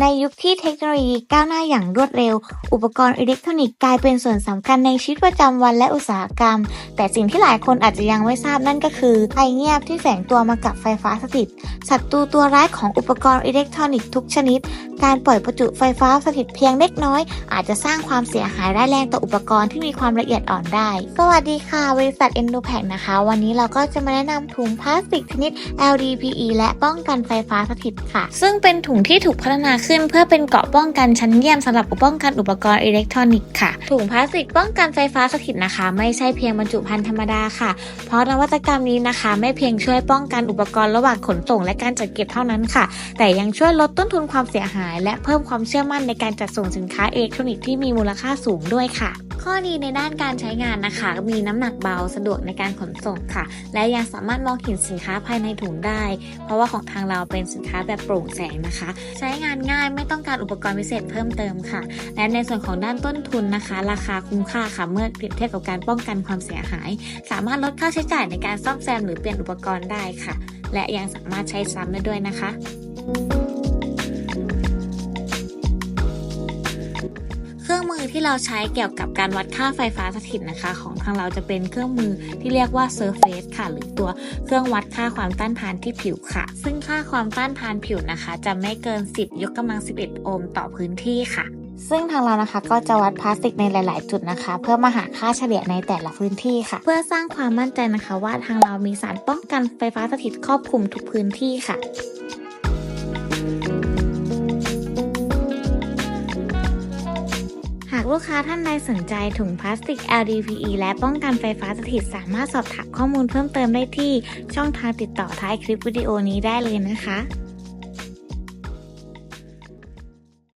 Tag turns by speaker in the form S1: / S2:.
S1: ในยุคที่เทคโนโลยีก้าวหน้าอย่างรวดเร็ว อุปกรณ์อิเล็กทรอนิกส์กลายเป็นส่วนสำคัญในชีวิตประจำวันและอุตสาหกรรม แต่สิ่งที่หลายคนอาจจะยังไม่ทราบนั่นก็คือภัยเงียบที่แฝงตัวมากับไฟฟ้าสถิตศัตรูตัวร้ายของอุปกรณ์อิเล็กทรอนิกส์ทุกชนิด การปล่อยประจุไฟฟ้าสถิตเพียงเล็กน้อย อาจจะสร้างความเสียหายร้ายแรงต่ออุปกรณ์ที่มีความละเอียดอ่อนได้ สวัสดีค่ะ บริษัท e n d o p a c นะคะ วันนี้เราก็จะมาแนะนำถุงพลาสติกชนิด LDPE และป้องกันไฟฟ้าสถิตค่ะ ซึ่งเป็นถุงที่ถูกพัฒนาขึ้น เพื่อเป็นเกราะป้องกันชั้นเยี่ยมสำหรับป้องกันอุปกรณ์อิเล็กทรอนิกส์ค่ะ ถุงพลาสติกป้องกันไฟฟ้าสถิตนะคะ ไม่ใช่เพียงบรรจุภัณฑ์ธรรมดาค่ะ เพราะนวัตกรรมนี้นะคะ ไม่เพียงช่วยป้องกันอุปกรณ์ระหว่างขนส่ง และการจัดเก็บเท่านั้นค่ะ แต่ยังช่วยลดต้นทุนความเสียหายและเพิ่มความเชื่อมั่นในการจัดส่งสินค้าอิเล็กทรอนิกส์ที่มีมูลค่าสูงด้วยค่ะ ข้อดีในด้านการใช้งานนะคะ มีน้ำหนักเบาสะดวกในการขนส่งค่ะ และยังสามารถมองเห็นสินค้าภายในถุงได้ เพราะว่าของทางเราเป็นสินค้าแบบโปร่งแสงนะคะ ใช้งานง่ายไม่ต้องการอุปกรณ์พิเศษเพิ่มเติมค่ะ และในส่วนของด้านต้นทุนนะคะ ราคาคุ้มค่าค่ะเมื่อเปรียบเทียบกับการป้องกันความเสียหาย สามารถลดค่าใช้จ่ายในการซ่อมแซมหรือเปลี่ยนอุปกรณ์ได้ค่ะ และยังสามารถใช้ซ้ำได้ด้วยนะคะ มือที่เราใช้เกี่ยวกับการวัดค่าไฟฟ้าสถิตนะคะ ของทางเราจะเป็นเครื่องมือที่เรียกว่า Surface ค่ะ หรือตัวเครื่องวัดค่าความต้านทานที่ผิวค่ะ ซึ่งค่าความต้านทานผิวนะคะ จะไม่เกิน 10 ยกกำลัง 11 โอห์มต่อพื้นที่ค่ะซึ่งทางเรานะคะก็จะวัดพลาสติกในหลาย ๆ จุดนะคะ เพื่อมาหาค่าเฉลี่ยในแต่ละพื้นที่ค่ะ เพื่อสร้างความมั่นใจนะคะว่าทางเรามีสารป้องกันไฟฟ้าสถิตครอบคลุมทุกพื้นที่ค่ะ ลูกค้าท่านใดสนใจถุงพลาสติก LDPE และป้องกันไฟฟ้าสถิตสามารถสอบถามข้อมูลเพิ่มเติมได้ที่ช่องทางติดต่อท้ายคลิปวิดีโอนี้ได้เลยนะคะ